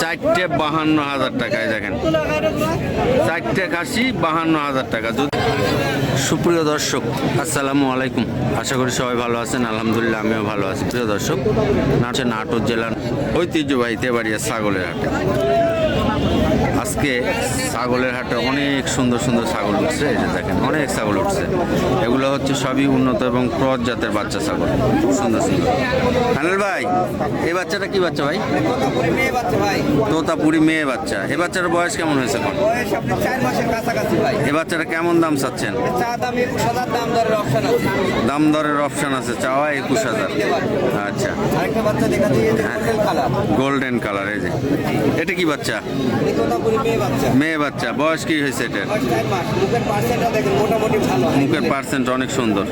চারটে বাহান্ন হাজার টাকায় দেখেন। চারটে কাশি বাহান্ন হাজার টাকা। যদি সুপ্রিয় দর্শক, আসসালামু আলাইকুম। আশা করি সবাই ভালো আছেন, আলহামদুলিল্লাহ আমিও ভালো আছি। প্রিয় দর্শক নাচে নাটোর জেলার ঐতিহ্যবাহী তেবাড়িয়া ছাগলের হাটে। আজকে ছাগলের হাটে অনেক সুন্দর সুন্দর ছাগল উঠছে এই যে দেখেন অনেক ছাগল উঠছে। এগুলো হচ্ছে সবই উন্নত এবং ক্রস জাতের বাচ্চা ছাগল খুব সুন্দর সুন্দর। হানিল ভাই এই বাচ্চাটা কি বাচ্চা ভাই? তোতাপুরি মেয়ে বাচ্চা। এ বাচ্চার বয়স কেমন হয়েছে এখন? এ বাচ্চাটা কেমন দাম চাচ্ছেন? দাম দরের অপশন আছে চাওয়া একুশ হাজার। আচ্ছা। গোল্ডেন কালার এই যে। এটা কি বাচ্চা? মেয়ে বাচ্চা, বয়স কি হয়েছে মাস মুখের পার্সেন্ট অনেক সুন্দর।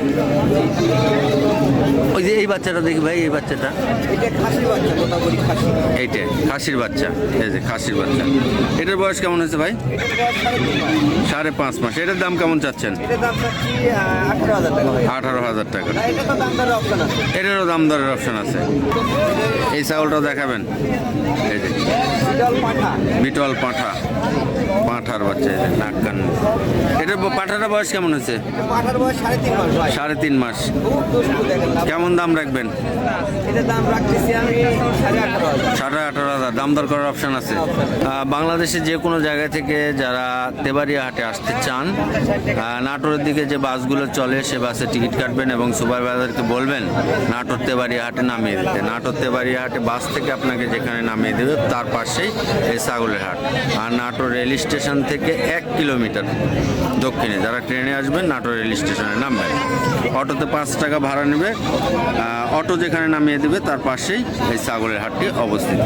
ওই যে এই বাচ্চাটা দেখি ভাই, এই বাচ্চাটা। এটা খাসি বাচ্চা তোতাপুরি খাসি এইটা খাসির বাচ্চা, এই যে খাসির বাচ্চা। এটার বয়স কেমন হয়েছে ভাই? সাড়ে পাঁচ মাস। এটার দাম কেমন চাচ্ছেন? আঠারো হাজার টাকা। এটারও দাম দরের অপশন আছে। এই চাউলটা দেখাবেন। এই যে। বিটল পাঁঠা। পাঁঠার বাচ্চা নাক কান। এটার ব- পাঁঠাটার বয়স কেমন হয়েছে? পাঠার বয়স সাড়ে তিন মাস ভাই। সাড়ে তিন কেমন দাম রাখবেন? সাড়ে আঠারো হাজার। দাম দর করার অপশন আছে। বাংলাদেশে যে কোনো জায়গা থেকে যারা তেবাড়িয়া হাটে আসতে চান নাটোরের দিকে যে বাসগুলো চলে সে বাসে টিকিট কাটবেন এবং সুপারভাইজারকে বলবেন নাটোর তেবাড়িয়া হাটে নামিয়ে দিতে। নাটোর তেবাড়িয়া হাটে বাস থেকে আপনাকে যেখানে নামিয়ে দেবে তার পাশেই এই ছাগলের হাট। আর নাটোর রেল স্টেশন থেকে এক কিলোমিটার। দক্ষিণে। যারা ট্রেনে আসবেন, নাটোর রেল স্টেশনে নামবেন অটোতে পাঁচ টাকা ভাড়া নেবে। অটো যেখানে নামিয়ে দেবে, তার পাশেই এই ছাগলের হাটটি অবস্থিত।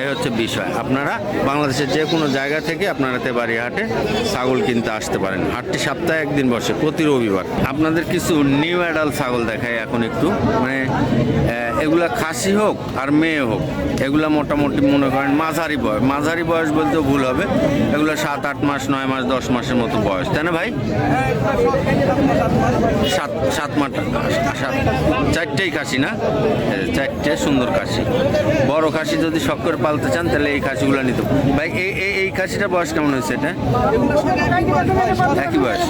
এই হচ্ছে বিষয়। আপনারা বাংলাদেশের যে কোনো জায়গা থেকে আপনারা তেবাড়ি হাটে ছাগল কিনতে আসতে পারেন। হাটটি সপ্তাহে একদিন বসে, প্রতি রবিবার। আপনাদের কিছু নিউ অ্যাডাল ছাগল দেখায় এখন একটু। মানে এগুলা খাসি হোক আর মেয়ে হোক, এগুলা মোটামুটি মনে করেন মাঝারি বয়স। মাঝারি বয়স বলতেও ভুল হবে। এগুলো সাত, আট মাস, নয় মাস, দশ মাসের মতো বয়স, তাই না? ভাই? সাত সাত মাস সাত, চারটেই কাশি না? চারটে সুন্দর কাশি বড় কাশি যদি শখ করে পালতে চান, তাহলে এই কাশিগুলো নিতে ভাই এই এই খাসিটার বয়স কেমন হয়েছে এটা? একই বয়স।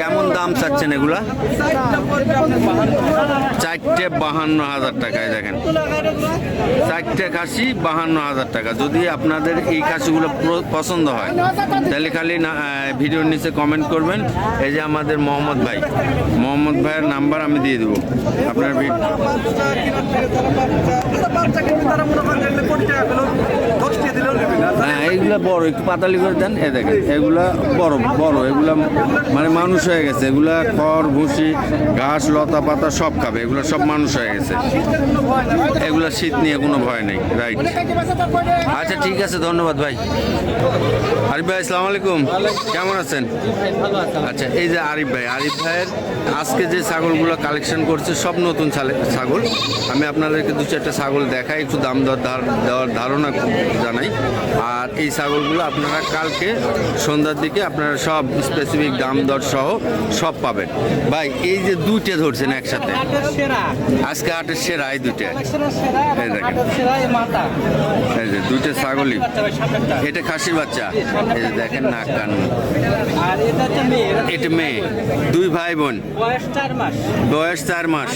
কেমন দাম চাচ্ছেন এগুলা? চারটে বাহান্ন হাজার টাকায় দেখেন। চারটে কাশি বাহান্ন হাজার টাকা। যদি আপনাদের এই কাশিগুলো পছন্দ হয়, তাহলে খালি না ভিডিওর নিচে কমেন্ট করবেন। এই যে আমাদের মোহাম্মদ ভাই। মোহাম্মদ ভাইয়ের নাম্বার আমি দিয়ে দেবো। আপনার হ্যাঁ বড়, একটু পাতালি করে দেন এ দেখেন, এগুলা বড় বড়, এগুলা মানে মানুষ হয়ে গেছে, এগুলা খড়, ভুসি, ঘাস, লতা পাতা সব খাবে, এগুলো সব মানুষ হয়ে গেছে। এগুলা শীত নিয়ে কোনো ভয় নেই, রাইট। আচ্ছা ঠিক আছে, ধন্যবাদ ভাই। আরিফ ভাই, আসসালামু আলাইকুম। কেমন আছেন? আচ্ছা এই যে আরিফ ভাই, আরিফ ভাইয়ের আজকে যে ছাগলগুলো কালেকশন করছে, সব নতুন ছাগল। আমি আপনাদেরকে দু চারটা ছাগল দেখাই, একটু দাম দর দেওয়ার ধারণা জানাই। এই ছাগলগুলো আপনারা কালকে সন্ধ্যার দিকে আপনারা সব স্পেসিফিক দাম দর সহ সব পাবেন। ভাই, এই যে দুইটা ধরছেন একসাথে। আজকে আটের সেরা, এই দুইটা। এই দেখেন। এই যে দুইটা ছাগলই। এটা খাসির বাচ্চা। এই যে দেখেন নাক কান। এটা মেয়ে। দুই ভাই বোন বয়স চার মাস।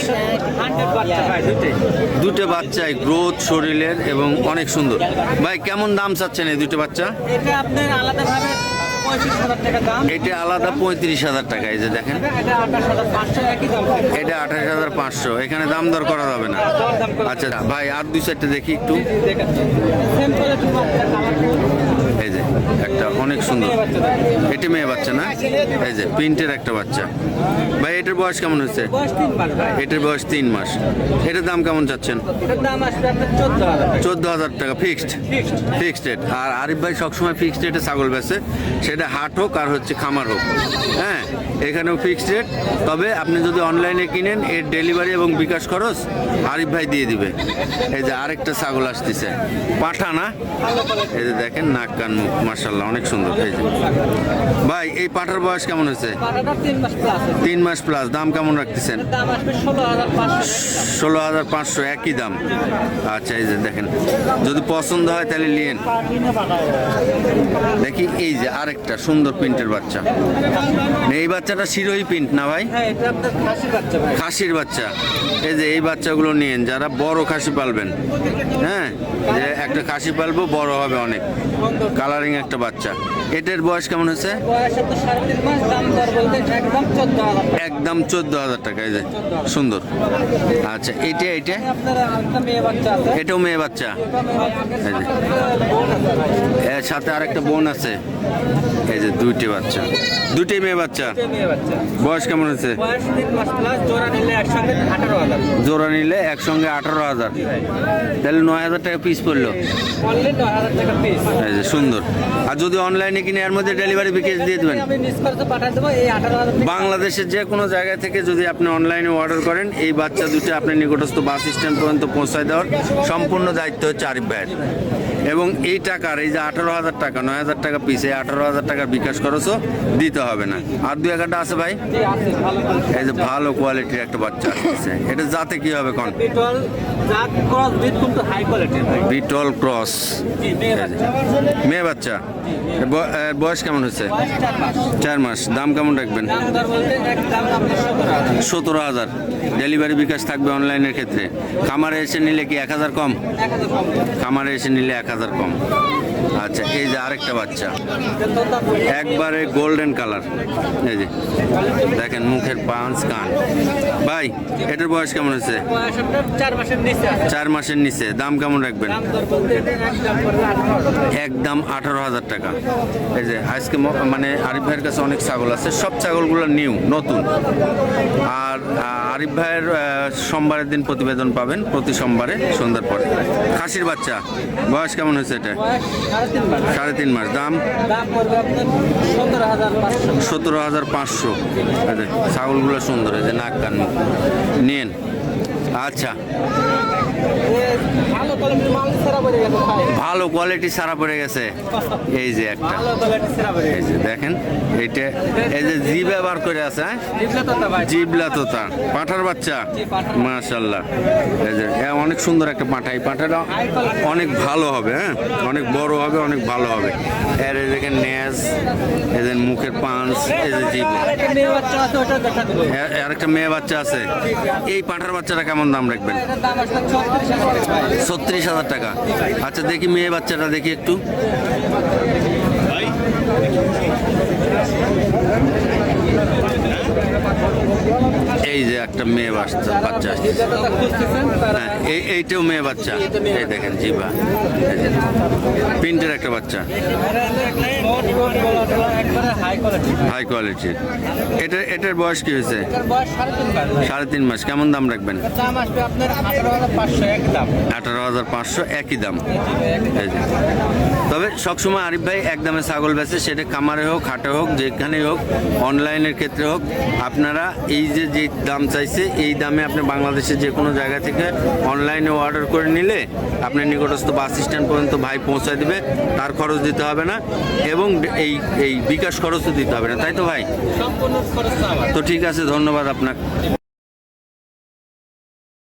দুটো বাচ্চাই গ্রোথ শরীরের এবং অনেক সুন্দর। ভাই, কেমন দাম চাচ্ছেন এই দুটো বাচ্চা? এটা আপনার আলাদাভাবে আলাদা পঁয়ত্রিশ হাজার টাকা এই যে দেখেন। এটা আঠাশ হাজার পাঁচশো এটা আঠাশ হাজার পাঁচশো এখানে দাম দর করা যাবে না। আচ্ছা ভাই আর দুই চারটে দেখি একটু দেখাচ্ছি সেম কোয়ালিটির বাচ্চা কালার এই যে একটা অনেক সুন্দর। এটি মেয়ে বাচ্চা না? এই যে প্রিন্টের একটা বাচ্চা। ভাই এটার বয়স কেমন হচ্ছে এটার বয়স তিন মাস। এটার দাম কেমন চাচ্ছেন? চোদ্দ হাজার টাকা ফিক্সড? ফিক্সড। Fixed rate. আর আরিফ ভাই সবসময় ফিক্সড রেটে ছাগল বেচে। সেটা হাট হোক আর হচ্ছে খামার হোক। হ্যাঁ? এখানেও ফিক্সড রেট তবে আপনি যদি অনলাইনে কিনেন এর ডেলিভারি এবং বিকাশ খরচ আরিফ ভাই দিয়ে দিবে। এই যে আরেকটা ছাগল আসতেছে। পাঠা না এই যে দেখেন নাক কান মুখ মার্শাল্লাহ অনেক সুন্দর এই যে। ভাই এই পাঠার বয়স কেমন হয়েছে? তিন মাস প্লাস দাম কেমন রাখতেছেন? ষোলো হাজার পাঁচশো একই দাম। আচ্ছা এই যে দেখেন যদি পছন্দ হয় তাহলে নিয়েন। দেখি এই যে আরেকটা সুন্দর প্রিন্টের বাচ্চা। এই বাচ্চাটা শিরোহী প্রিন্ট না ভাই? হ্যাঁ এটা ভাই। খাসির বাচ্চা। এই যে এই বাচ্চাগুলো নিয়েন যারা বড় খাসি পালবেন। হ্যাঁ যে একটা খাসি পালবো বড় হবে অনেক। কালারিং একটা বাচ্চা। এটার বয়স কেমন হয়েছে? একদম চোদ্দ হাজার টাকা। এই যে সুন্দর। আচ্ছা বাচ্চা আছে। এটাও মেয়ে বাচ্চা? এর সাথে আরেকটা বোন আছে। এই যে দুইটি বাচ্চা। একটা মেয়ে বাচ্চা? বয়স কেমন প্লাস জোড়া নিলে একসঙ্গে আঠারো হাজার। তাহলে নয় হাজার টাকা পিস পড়ল। সুন্দর। আর যদি অনলাইনে কিনে এর মধ্যে ডেলিভারি প্যাকেজ দিয়ে দেবেন? বাংলাদেশের যে কোনো জায়গা থেকে যদি আপনি অনলাইনে অর্ডার করেন এই বাচ্চা দুটো আপনি নিকটস্থ বাস স্ট্যান্ড পর্যন্ত পৌঁছায় দেওয়ার সম্পূর্ণ দায়িত্ব হচ্ছে আরিফ ভাইয়ের। এবং এই টাকার এই যে আঠারো হাজার টাকা নয় হাজার টাকা পিস এই আঠারো হাজার টাকার বিকাশ খরচও দিতে হবে না। আর দু একটা আছে ভাই? আছে এই যে ভালো কোয়ালিটির একটা বাচ্চা আসছে এটা যাতে কি হবে কোন? বিটল ক্রস মেয়ে বাচ্চা। বয়স কেমন হচ্ছে চার মাস। দাম কেমন রাখবেন? সতেরো হাজার। ডেলিভারি বিকাশ থাকবে অনলাইনের ক্ষেত্রে। খামারে এসে নিলে কি এক হাজার কম? খামারে এসে নিলে এক হাজার কম। আচ্ছা এই যে আরেকটা বাচ্চা। একবারে গোল্ডেন কালার এই যে দেখেন মুখের পাঁচ কান। ভাই এটার বয়স কেমন আছে চার মাসের নিচে। দাম কেমন রাখবেন? একদম আঠারো হাজার টাকা। এই যে আজকে মানে আরিফ ভাইয়ের কাছে অনেক ছাগল আছে। সব ছাগলগুলো নিউ নতুন। আর আরিফ ভাইয়ের সোমবারের দিন প্রতিবেদন পাবেন প্রতি সোমবারে সন্ধ্যার পরে। খাসির বাচ্চা বয়স কেমন হয়েছে এটা? সাড়ে তিন মাস। দাম? সতেরো হাজার পাঁচশো পাঁচশো। ছাগলগুলো সুন্দর এই নাক কান। নিন। আচ্ছা। ভালো কোয়ালিটি সারা পড়ে গেছে। এই যে একটা। এই যে দেখেন এইটা এই যে জি ব্যবহার করে আছে হ্যাঁ? জিবলা তোতা পাঠার বাচ্চা। মাশাল্লাহ এই যে এ অনেক সুন্দর একটা পাঠা। এই পাঠাটা অনেক ভালো হবে হ্যাঁ? অনেক বড় হবে অনেক ভালো হবে। এর এই দেখেন নেজ এদের মুখের পাঁচ এই যে জিব আর একটা মেয়ে বাচ্চা আছে। এই পাঠার বাচ্চাটা কেমন দাম রাখবেন? ছত্রিশ হাজার টাকা। আচ্ছা দেখি মেয়ে বাচ্চাটা দেখি একটু। এই যে একটা মেয়ে বাচ্চা বাচ্চা আসছে হ্যাঁ এই এইটাও মেয়ে বাচ্চা। এই দেখেন জিবা প্রিন্টের একটা বাচ্চা। হাই কোয়ালিটি এটা, এটার বয়স কি হয়েছে? সাড়ে তিন মাস। কেমন দাম রাখবেন? দাম আঠারো হাজার পাঁচশো এক দাম। একই দাম তবে সবসময় আরিফ ভাই একদমে ছাগল বেচে, সেটা খামারে হোক, হাটে হোক, যেখানেই হোক, অনলাইনের ক্ষেত্রে হোক, আপনারা এই যে যে দাম চাইছে এই দামে আপনি বাংলাদেশে যে কোনো জায়গা থেকে অনলাইনে অর্ডার করে নিলে আপনি নিকটস্থ বাস স্ট্যান্ড পর্যন্ত ভাই পৌঁছায় দেবে তার খরচ দিতে হবে না এবং এই এই বিকাশ খরচও দিতে হবে না তাই তো ভাই? তো ঠিক আছে ধন্যবাদ আপনাকে।